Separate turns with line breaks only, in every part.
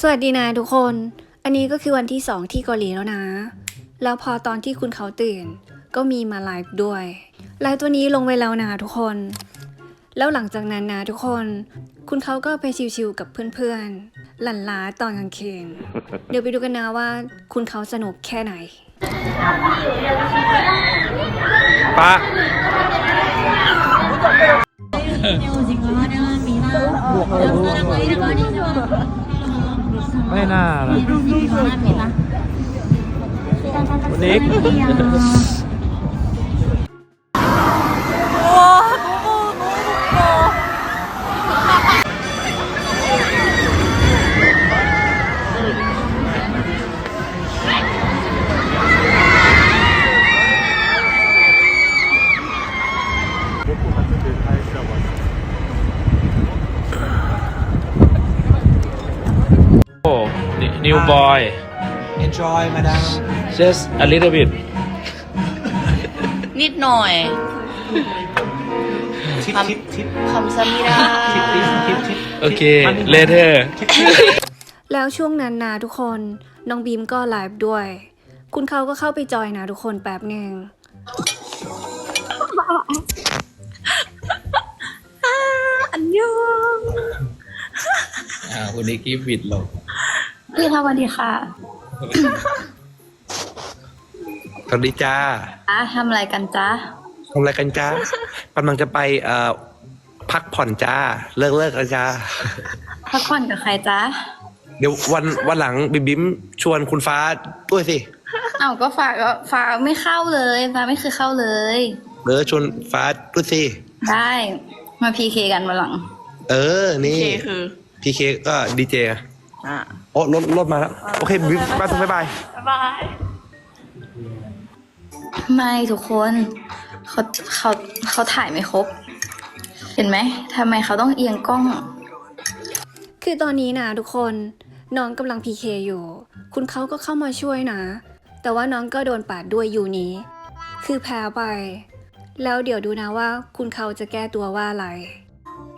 สวัสดีนะทุกคน อันนี้ก็คือวันที่ 2 ที่เกาหลีแล้วนะ แล้วพอตอนที่คุณเขาตื่น ก็มีมาไลฟ์ด้วย ไลฟ์ตัวนี้ลงไว้แล้วนะทุกคน แล้วหลังจากนั้นนะทุกคน คุณเขาก็ไปชิวๆกับเพื่อนๆ หลั่นล้าตอนกลางคืน เดี๋ยวไปดูกันนะว่าคุณเขาสนุกแค่ไหน
ป้า
헤어지고 화려합니다. 옆사람과 일을 많이 좋아하고
ไม่น่านะ คุณเด็ก โอ้ new boy
Enjoy, madam.
just a little bit
นิดหน่อย
Tip, tip, tip.
คำสมิดา
Tip, please. Tip, tip.
โอเค later
แล้วช่วงนั้นนะทุกคน น้องบีมก็ไลฟ์ด้วย คุณเขาก็เข้าไปจอยนะทุกคนแป๊บหนึ่ง
อ่าคุณนิกกี้บิดลง
พี่ทำวันดีค่ะ
สวัสดีจ้า
อะทำอะไรกันจ๊ะ
ทำอะไรกันจ้ากำลังจะไปเอ่อพักผ่อนจ้า เลิกเลิกแล้วจ้า
พักผ่อนกับใครจ๊ะ
เดี๋ยววันวันหลังบิมบิมชวนคุณฟ้าด้วยสิ
เอ้าก็ฝากก็ฝากไม่เข้าเลยฟ้าไม่เคยเข้าเลย
เออชวนฟ้าด้วยสิ
ได้มาพีเคกันวันหลัง
เออนี่
เคคือ
พีเคก็ดีเจ
อะ
โอ้รถรถมาแล้ว โอเคบิมบ๊ายบายบาย
บ๊ายบาย
ไม่ทุกคนเขาเขาเขาถ่ายไม่ครบ เห็นไหมทำไมเขาต้องเอียงกล้อง
คือตอนนี้นะทุกคนน้องกำลังพีเคอยู่ คุณเขาก็เข้ามาช่วยนะ แต่ว่าน้องก็โดนปาดด้วยอยู่นี้ คือแพ้ไป แล้วเดี๋ยวดูนะว่าคุณเขาจะแก้ตัวว่าอะไร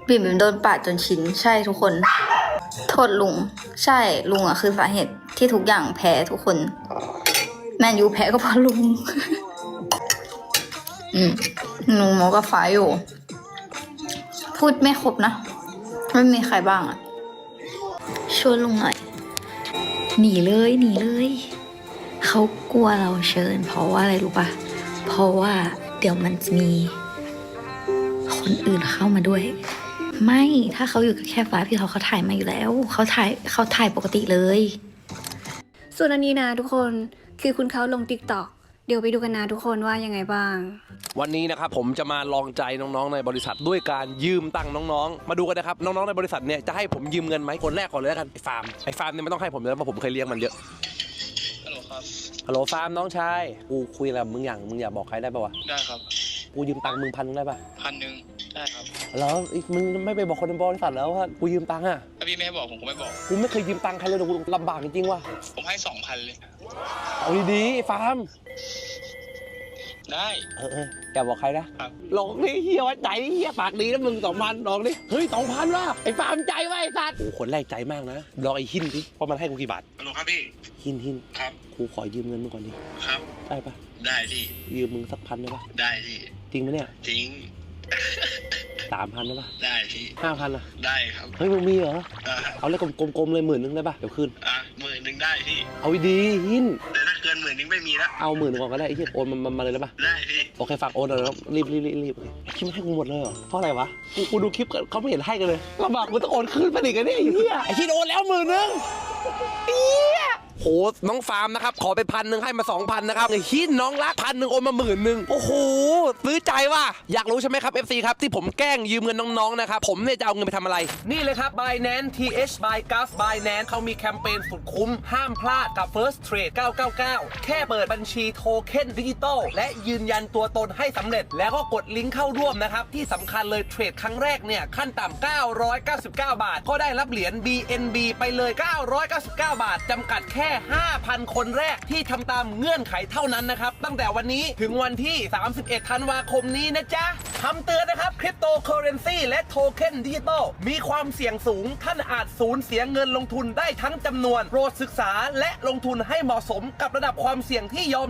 บิมบิมโดนปาดจนชินใช่ทุกคน โทษลุง ใช่ลุงอะคือสาเหตุที่ทุกอย่างแพ้ทุกคน แมนยูแพ้ก็เพราะลุง อืมลุงโมก็ฟ้าอยู่ พูดไม่ครบนะ ไม่มีใครบ้างอะชวนลุงหน่อย หนีเลยหนีเลย เขากลัวเราเชิญ เพราะว่าอะไรรู้ปะเพราะว่าเดี๋ยวมันจะมี คนอื่นเข้ามาด้วย ไม่ถ้าเขาอยู่กับแค่ฟ้าพี่เขาเขาถ่ายมาอยู่แล้ว เขาถ่ายเขาถ่ายปกติเลย
ส่วนอันนี้นะทุกคนคือคุณเขาลงติ๊กต็อกเดี๋ยวไปดูกันนะทุกคนว่ายังไงบ้าง
วันนี้นะครับผมจะมาลองใจน้องๆในบริษัทด้วยการยืมตังค์น้องๆ มาดูกันนะครับน้องๆในบริษัทเนี่ยจะให้ผมยืมเงินไหมคนแรกก่อนเลยแล้วกันไอ้ฟาร์มไอ้ฟาร์มเนี่ยไม่ต้องให้ผมเลยนะเพราะผมเคยเลี้ยงมันเยอะฮัลโหลครับฮัลโหลฟาร์มน้องชายกูคุยอะไรกับมึงอย่างมึงอย่าบอกใครได้ปะวะ
ได้ครับ
กูยืมตังค์มึงพันนึงได้ปะ
พันหนึ่งได้ครับ
แล้วอีกมึงไม่ไปบอกคนในบริษัทแล้วว่ากูยืมตังค์อะ
ถ้าพี่ไม่ให้บอกผมก็ไม่บอก
กูไม่เคยยืมตังค์ใครเลยเดี๋ยวกูลำบากจริงๆว่ะ
ผมให้สองพันเลย
เอาดีๆไอ้ฟาร์ม
ได้
เออเอออย่าบอกใครนะ ครับ ลองนี่เฮียไว้ใจนี่เฮียปากดีนะมึงสองพันลองดิเฮ้ยสองพันว่ะไอ้ฟาร์มใจไว้ไอ้สัตว์โอ้คนแรกใจมากนะลองไอ้หินดิเพราะมันให้กูกี่บาท
ฮัลโหลครับพี่
หินหิน
ครับ
กูขอยืมเงินมึงก่อนดิ
ครับ
ได้ปะ
ได้พี่
ยืมมึงสักพันได้ปะ
ได้พี่
จริงไหมเนี่ย
จริง
สามพันได้ปะ
ได้พี่
ห้าพันอะ
ได้ครับ
เฮ้ยมึงมีเหรอ
อ่า
เอาเลยกลมๆเลยหมื่นนึงได้ปะเดี๋ยวคืน
อะหมื่นหนึ่งได้พี่
เอาดีๆหิน
แต่ถ้าเกินหมื่นหนึงไม่มีแล้ว
เอาหมื่นก่อนก็ได้ไอ้เหี้ยโอนมันมันมาเลยได้ปะ
ได้พี่
โอเคฝากโอนหน่อยแล้วรีบรีบรีบรีบคิดมันให้กูหมดเลยเหรอเพราะอะไรวะกูกูดูคลิปเขาไม่เห็นให้กันเลยลำบากกูต้องโอนคืนไปอีกอะเนี่ยไอ้เหี้ยไอ้ที่โอนแล้วหมื่นนึงเหี้ยโห น้องฟาร์มนะครับ ขอไปพันหนึ่งให้มาสองพันนะครับไอ้หินน้องรักพันหนึ่งโอนมาหมื่นหนึ่งโอ้โหซื้อใจว่ะอยากรู้ใช่ไหมครับ FC ครับที่ผมแกล้งยืมเงินน้องๆนะครับผมเนี่ยจะเอาเงินไปทำอะไร นี่เลยครับ Binance TH by g u f Binance เขามีแคมเปญสุดคุ้ม ห้ามพลาดกับ First Trade 999 แค่เปิดบัญชีโทเค็นดิจิตอลและยืนยันตัวตนให้สำเร็จ แล้วก็กดลิงก์เข้าร่วมนะครับ ที่สำคัญเลยเทรดครั้งแรกเนี่ย ขั้นต่ำ999 บาท ก็ได้รับเหรียญ BNB ไปเลย 999 บาทจำกัดแค่5,000 คนแรกที่ทำตามเงื่อนไขเท่านั้นนะครับ ตั้งแต่วันนี้ถึงวันที่ 31 ธันวาคมนี้นะจ๊ะคำเตือนนะครับ คริปโตเคอเรนซีและโทเค็นดิจิตอลมีความเสี่ยงสูง ท่านอาจสูญเสียเงินลงทุนได้ทั้งจำนวน โปรดศึกษาและลงทุนให้เหมาะสมกับระดับความเสี่ยงที่ยอม